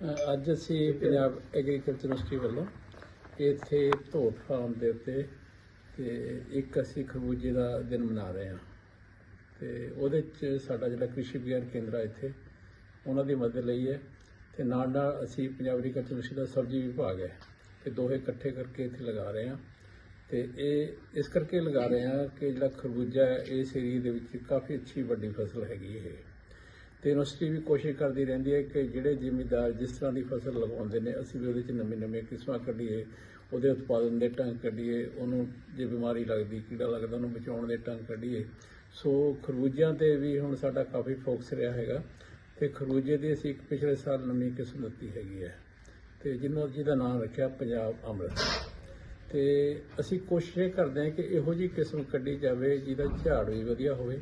ਅੱਜ ਅਸੀਂ Punjab agriculture university ਵੱਲੋਂ ਇੱਥੇ ਧੋਟ ਫਾਰਮ ਦੇ ਉੱਤੇ ਤੇ ਇੱਕ ਅਸੀਂ ਖਰਬੂਜੇ ਦਾ ਦਿਨ ਮਨਾ ਰਹੇ ਹਾਂ। ਤੇ ਉਹਦੇ 'ਚ ਸਾਡਾ ਜਿਹੜਾ ਕ੍ਰਿਸ਼ੀ ਵਿਗਿਆਨ ਕੇਂਦਰ ਆ ਇੱਥੇ, ਉਹਨਾਂ ਦੀ ਮਦਦ ਲਈ ਹੈ ਤੇ ਨਾਲ ਨਾਲ ਅਸੀਂ ਪੰਜਾਬ ਐਗਰੀਕਲਚਰ ਯੂਨੀਵਰਸਿਟੀ ਦਾ ਸਬਜ਼ੀ ਵਿਭਾਗ ਹੈ ਤੇ ਦੋਹੇ ਇਕੱਠੇ ਕਰਕੇ ਇੱਥੇ ਲਗਾ ਰਹੇ ਹਾਂ। ਤੇ ਇਹ ਇਸ ਕਰਕੇ ਲਗਾ ਰਹੇ ਹਾਂ ਕਿ ਜਿਹੜਾ ਖਰਬੂਜਾ ਹੈ ਇਸ ਏਰੀਏ ਦੇ ਵਿੱਚ ਕਾਫੀ ਅੱਛੀ ਵੱਡੀ ਫਸਲ ਹੈਗੀ ਇਹ ਤੇ ਯੂਨੀਵਰਸਿਟੀ ਵੀ ਕੋਸ਼ਿਸ਼ ਕਰਦੀ ਰਹਿੰਦੀ ਹੈ ਕਿ ਜਿਹੜੇ ਜ਼ਿਮੀਦਾਰ ਜਿਸ ਤਰ੍ਹਾਂ ਦੀ ਫਸਲ ਲਗਾਉਂਦੇ ਨੇ, ਅਸੀਂ ਵੀ ਉਹਦੇ 'ਚ ਨਵੀਂ ਨਵੀਆਂ ਕਿਸਮਾਂ ਕੱਢੀਏ, ਉਹਦੇ ਉਤਪਾਦਨ ਦੇ ਢੰਗ ਕੱਢੀਏ, ਉਹਨੂੰ ਜੇ ਬਿਮਾਰੀ ਲੱਗਦੀ, ਕੀੜਾ ਲੱਗਦਾ, ਉਹਨੂੰ ਬਚਾਉਣ ਦੇ ਢੰਗ ਕੱਢੀਏ। ਸੋ ਖਰਬੂਜਿਆਂ ਤੇ ਵੀ ਹੁਣ ਸਾਡਾ ਕਾਫੀ ਫੋਕਸ ਰਿਹਾ ਹੈਗਾ ਤੇ ਖਰਬੂਜੇ ਦੀ ਅਸੀਂ ਇੱਕ ਪਿਛਲੇ ਸਾਲ ਨਵੀਂ ਕਿਸਮ ਦਿੱਤੀ ਹੈਗੀ ਹੈ। ਤੇ ਜਿਹਨਾਂ ਜਿਹਦਾ ਨਾਮ ਰੱਖਿਆ, ਪੰਜਾਬ ਅੰਮ੍ਰਿਤ। ਤੇ ਅਸੀਂ ਕੋਸ਼ਿਸ਼ ਇਹ ਕਰਦੇ ਹਾਂ ਕਿ ਇਹੋ ਜਿਹੀ ਕਿਸਮ ਕੱਢੀ ਜਾਵੇ ਜਿਹਦਾ ਝਾੜ ਵੀ ਵਧੀਆ ਹੋਵੇ,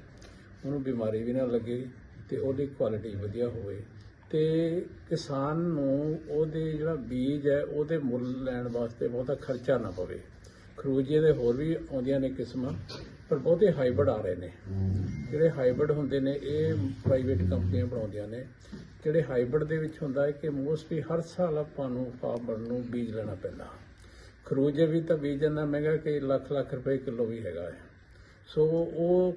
ਉਹਨੂੰ ਬਿਮਾਰੀ ਵੀ ਨਾ ਲੱਗੇ ਤੇ ਉਹਦੀ ਕੁਆਲਿਟੀ ਵਧੀਆ ਹੋਵੇ। ਤੇ ਕਿਸਾਨ ਨੂੰ ਉਹਦੇ ਜਿਹੜਾ ਬੀਜ ਹੈ, ਉਹਦੇ ਮੁੱਲ ਲੈਣ ਵਾਸਤੇ ਬਹੁਤਾ ਖਰਚਾ ਨਾ ਪਵੇ। ਖਰੂਜੇ ਦੇ ਹੋਰ ਵੀ ਆਉਂਦੀਆਂ ਨੇ ਕਿਸਮਾਂ, ਪਰ ਬਹੁਤੇ ਹਾਈਬ੍ਰਿਡ ਆ ਰਹੇ ਨੇ। ਜਿਹੜੇ ਹਾਈਬ੍ਰਿਡ ਹੁੰਦੇ ਨੇ, ਇਹ ਪ੍ਰਾਈਵੇਟ ਕੰਪਨੀਆਂ ਬਣਾਉਂਦੀਆਂ ਨੇ। ਜਿਹੜੇ ਹਾਈਬ੍ਰਿਡ ਦੇ ਵਿੱਚ ਹੁੰਦਾ ਹੈ ਕਿ ਮੋਸਟਲੀ ਹਰ ਸਾਲ ਆਪਾਂ ਨੂੰ ਫਾਰਮਰ ਨੂੰ ਬੀਜ ਲੈਣਾ ਪੈਂਦਾ। ਖਰਬੂਜੇ ਵੀ ਤਾਂ ਬੀਜ ਇੰਨਾ ਮਹਿੰਗਾ ਕਿ ਲੱਖ ਲੱਖ ਰੁਪਏ ਕਿਲੋ ਵੀ ਹੈਗਾ ਹੈ। ਸੋ ਉਹ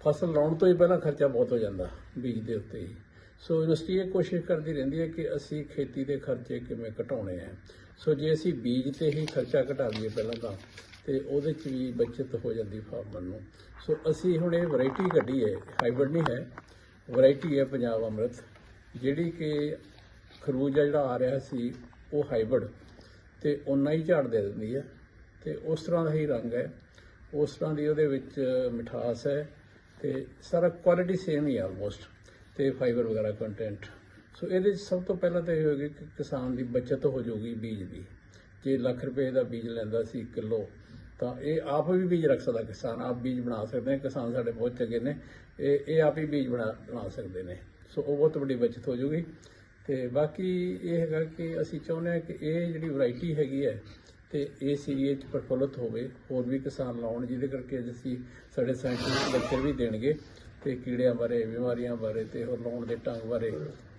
ਫਸਲ ਲਾਉਣ ਤੋਂ ਹੀ ਪਹਿਲਾਂ ਖਰਚਾ ਬਹੁਤ ਹੋ ਜਾਂਦਾ। ਬੀਜ ਦੇ ਉੱਤੇ ਹੀ। ਸੋ ਯੂਨੀਵਰਸਿਟੀ ਇਹ ਕੋਸ਼ਿਸ਼ ਕਰਦੀ ਰਹਿੰਦੀ ਹੈ ਕਿ ਅਸੀਂ ਖੇਤੀ ਦੇ ਖਰਚੇ ਕਿਵੇਂ ਘਟਾਉਣੇ ਆ। ਸੋ ਜੇ ਅਸੀਂ ਬੀਜ ਤੇ ਹੀ ਖਰਚਾ ਘਟਾ ਦਈਏ ਪਹਿਲਾਂ ਤਾਂ, ਤੇ ਉਹਦੇ 'ਚ ਵੀ ਬਚਤ ਹੋ ਜਾਂਦੀ ਫਾਰਮਰ ਨੂੰ। ਸੋ ਅਸੀਂ ਹੁਣ ਇਹ ਵੈਰਾਈਟੀ ਕੱਢੀ ਹੈ, ਹਾਈਬ੍ਰਿਡ ਨਹੀਂ ਹੈ, ਵੈਰਾਈਟੀ ਹੈ ਪੰਜਾਬ ਅੰਮ੍ਰਿਤ, ਜਿਹੜੀ ਕਿ ਖਰਬੂਜਾ ਜਿਹੜਾ ਆ ਰਿਹਾ ਸੀ, ਉਹ ਹਾਈਬ੍ਰਿਡ, ਤੇ ਉਨਾ ਹੀ ਝਾੜ ਦੇ ਦਿੰਦੀ ਹੈ, ਤੇ ਉਸ ਤਰ੍ਹਾਂ ਦਾ ਹੀ ਰੰਗ ਹੈ। ਉਸ ਤਰ੍ਹਾਂ ਦੀ ਉਹਦੇ ਵਿੱਚ ਮਿਠਾਸ ਹੈ ਤੇ ਸਾਰਾ ਕੁਆਲਿਟੀ ਸੇਮ ਹੀ ਆਲਮੋਸਟ ਤੇ ਫਾਈਬਰ ਵਗੈਰਾ ਕੰਟੈਂਟ ਸੋ ਇਹਦੇ 'ਚ ਸਭ ਤੋਂ ਪਹਿਲਾਂ ਤਾਂ ਇਹ ਹੋਏਗੀ ਕਿ ਕਿਸਾਨ ਦੀ ਬਚਤ ਹੋ ਜਾਊਗੀ ਬੀਜ ਦੀ। ਜੇ ਲੱਖ ਰੁਪਏ ਦਾ ਬੀਜ ਲੈਂਦਾ ਸੀ ਕਿਲੋ, ਤਾਂ ਇਹ ਆਪ ਵੀ ਬੀਜ ਰੱਖ ਸਕਦਾ, ਕਿਸਾਨ ਆਪ ਬੀਜ ਬਣਾ ਸਕਦੇ ਨੇ, ਕਿਸਾਨ ਸਾਡੇ ਬਹੁਤ ਚੰਗੇ ਨੇ, ਇਹ ਇਹ ਆਪ ਹੀ ਬੀਜ ਬਣਾ ਬਣਾ ਸਕਦੇ ਨੇ। ਸੋ ਉਹ ਬਹੁਤ ਵੱਡੀ ਬਚਤ ਹੋ ਜਾਊਗੀ। ਤੇ ਬਾਕੀ ਇਹ ਹੈਗਾ ਕਿ ਅਸੀਂ ਚਾਹੁੰਦੇ ਹਾਂ ਕਿ ਇਹ ਜਿਹੜੀ ਵੈਰਾਈਟੀ ਹੈਗੀ ਹੈ ਤੇ ਇਸ ਏਰੀਏ 'ਚ ਪ੍ਰਫੁੱਲਤ ਹੋਵੇ, ਹੋਰ ਵੀ ਕਿਸਾਨ ਲਾਉਣ, ਜਿਹਦੇ ਕਰਕੇ ਅੱਜ ਅਸੀਂ ਸਾਡੇ ਸਾਇੰਟਿਸਟ ਲੈਕਚਰ ਵੀ ਦੇਣਗੇ ਤੇ ਕੀੜਿਆਂ ਬਾਰੇ, ਬਿਮਾਰੀਆਂ ਬਾਰੇ ਤੇ ਹੋਰ ਲਾਉਣ ਦੇ ਢੰਗ ਬਾਰੇ।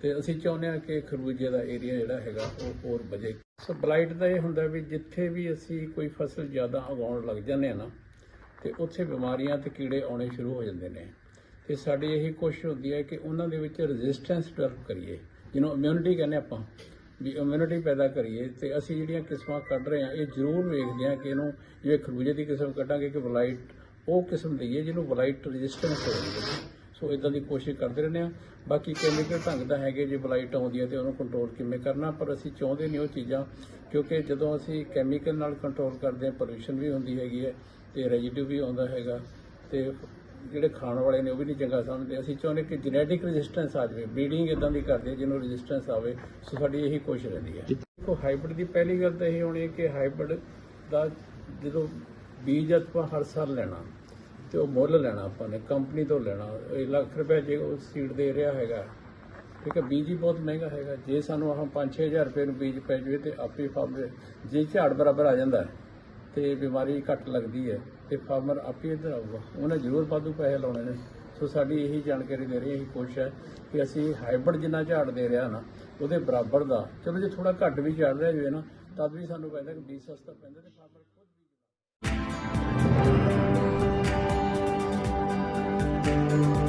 ਤੇ ਅਸੀਂ ਚਾਹੁੰਦੇ ਹਾਂ ਕਿ ਖਰਬੂਜੇ ਦਾ ਏਰੀਆ ਜਿਹੜਾ ਹੈਗਾ, ਉਹ ਹੋਰ ਵਧੇ। ਸੋ ਬਲਾਈਟ ਦਾ ਇਹ ਹੁੰਦਾ ਵੀ ਜਿੱਥੇ ਵੀ ਅਸੀਂ ਕੋਈ ਫਸਲ ਜ਼ਿਆਦਾ ਉਗਾਉਣ ਲੱਗ ਜਾਂਦੇ ਆ ਨਾ, ਤੇ ਉੱਥੇ ਬਿਮਾਰੀਆਂ ਤੇ ਕੀੜੇ ਆਉਣੇ ਸ਼ੁਰੂ ਹੋ ਜਾਂਦੇ ਨੇ। ਤੇ ਸਾਡੀ ਇਹੀ ਕੋਸ਼ਿਸ਼ ਹੁੰਦੀ ਹੈ ਕਿ ਉਹਨਾਂ ਦੇ ਵਿੱਚ ਰੈਜ਼ਿਸਟੈਂਸ ਡਿਵੈਲਪ ਕਰੀਏ, ਜਿਹਨੂੰ ਇਮਿਊਨਿਟੀ ਕਹਿੰਦੇ ਆਪਾਂ। ਵੀ ਇਮਿਊਨਿਟੀ ਪੈਦਾ ਕਰੀਏ ਤੇ ਅਸੀਂ ਜਿਹੜੀਆਂ ਕਿਸਮਾਂ ਕੱਢ ਰਹੇ ਹਾਂ, ਇਹ ਜ਼ਰੂਰ ਵੇਖਦੇ ਹਾਂ ਕਿ ਇਹਨੂੰ ਜਿਵੇਂ ਖਰਬੂਜੇ ਦੀ ਕਿਸਮ ਕੱਢਾਂਗੇ ਕਿ ਬਲਾਈਟ ਉਹ ਕਿਸਮ ਦਈਏ ਜਿਹਨੂੰ ਬਲਾਈਟ ਰੈਜ਼ਿਸਟੈਂਸ ਹੋਵੇ ਸੋ ਇਦਾਂ ਦੀ ਕੋਸ਼ਿਸ਼ ਕਰਦੇ ਰਹਿੰਦੇ ਹਾਂ। ਬਾਕੀ ਕੈਮੀਕਲ ਢੰਗ ਦਾ ਹੈਗੇ ਜੇ ਬਲਾਈਟ ਆਉਂਦੀ ਹੈ ਤੇ ਉਹਨੂੰ ਕੰਟਰੋਲ ਕਿਵੇਂ ਕਰਨਾ, ਪਰ ਅਸੀਂ ਚਾਹੁੰਦੇ ਨਹੀਂ ਉਹ ਚੀਜ਼ਾਂ, ਕਿਉਂਕਿ ਜਦੋਂ ਅਸੀਂ ਕੈਮੀਕਲ ਨਾਲ ਕੰਟਰੋਲ ਕਰਦੇ ਹਾਂ ਪੋਲੂਸ਼ਨ ਵੀ ਹੁੰਦੀ ਹੈਗੀ ਹੈ ਤੇ ਰੈਜ਼ੀਡਿਊ ਵੀ ਆਉਂਦਾ ਹੈਗਾ ਤੇ ਜਿਹੜੇ ਖਾਣ ਵਾਲੇ ਨੇ, ਉਹ ਵੀ ਨਹੀਂ ਚੰਗਾ ਸਮਝਦੇ। ਅਸੀਂ ਚਾਹੁੰਦੇ ਕਿ ਜੈਨੇਟਿਕ ਰੈਜ਼ਿਸਟੈਂਸ ਆ ਜਾਵੇ ਬਰੀਡਿੰਗ ਇਦਾਂ ਦੀ ਕਰਦੇ ਜਿਹਨੂੰ ਰੈਜ਼ਿਸਟੈਂਸ ਆਵੇ, ਸੋ ਸਾਡੀ ਇਹੀ ਕੋਸ਼ਿਸ਼ ਰਹਿੰਦੀ ਹੈ। ਦੇਖੋ ਹਾਈਬ੍ਰਿਡ ਦੀ ਪਹਿਲੀ ਗੱਲ ਤਾਂ ਇਹ ਹੋਣੀ ਹੈ ਕਿ ਹਾਈਬ੍ਰਿਡ ਦਾ ਜਦੋਂ ਬੀਜ ਆਪਾਂ ਹਰ ਸਾਲ ਲੈਣਾ, ਤੇ ਉਹ ਮੁੱਲ ਲੈਣਾ ਆਪਾਂ ਨੇ ਕੰਪਨੀ ਤੋਂ ਲੈਣਾ, ਇਹ ਲੱਖ ਰੁਪਏ ਜੇ ਉਹ ਸੀਡ ਦੇ ਰਿਹਾ ਹੈਗਾ, ਠੀਕ ਹੈ, ਬੀਜ ਹੀ ਬਹੁਤ ਮਹਿੰਗਾ ਹੈਗਾ। ਜੇ ਸਾਨੂੰ ਆਹ 5-6000 ਰੁਪਏ ਨੂੰ ਬੀਜ ਪੈ ਜਾਵੇ ਤੇ ਆਪੇ ਫਾਰਮ ਜੇ ਝਾੜ ਬਰਾਬਰ ਆ ਜਾਂਦਾ ਹੈ, ਤੇ ਬਿਮਾਰੀ ਘੱਟ ਲੱਗਦੀ ਹੈ। ਤੇ ਫਾਰਮਰ ਆਪੇ ਇੱਧਰ ਆਊਗਾ। ਉਹਨੇ ਜ਼ਰੂਰ ਵਾਧੂ ਪੈਸੇ ਲਾਉਣੇ ਨੇ। ਸੋ ਸਾਡੀ ਇਹੀ ਜਾਣਕਾਰੀ ਦੇ ਰਹੀ ਹੈ ਕੋਸ਼ਿਸ਼ ਹੈ ਕਿ ਅਸੀਂ ਹਾਈਬ੍ਰਿਡ ਜਿੰਨਾ ਝਾੜ ਦੇ ਰਿਹਾ ਨਾ, ਉਹਦੇ ਬਰਾਬਰ ਦਾ। ਚਲੋ ਜੇ ਥੋੜਾ ਘੱਟ ਵੀ ਝਾੜ ਰਿਹਾ ਜਿਵੇਂ ਨਾ, ਤਦ ਵੀ ਸਾਨੂੰ ਪੈਂਦਾ ਕਿ 20 ਸਸਤਾ ਪੈਂਦਾ ਤੇ ਫਾਰਮਰ ਖੁਦ ਵੀ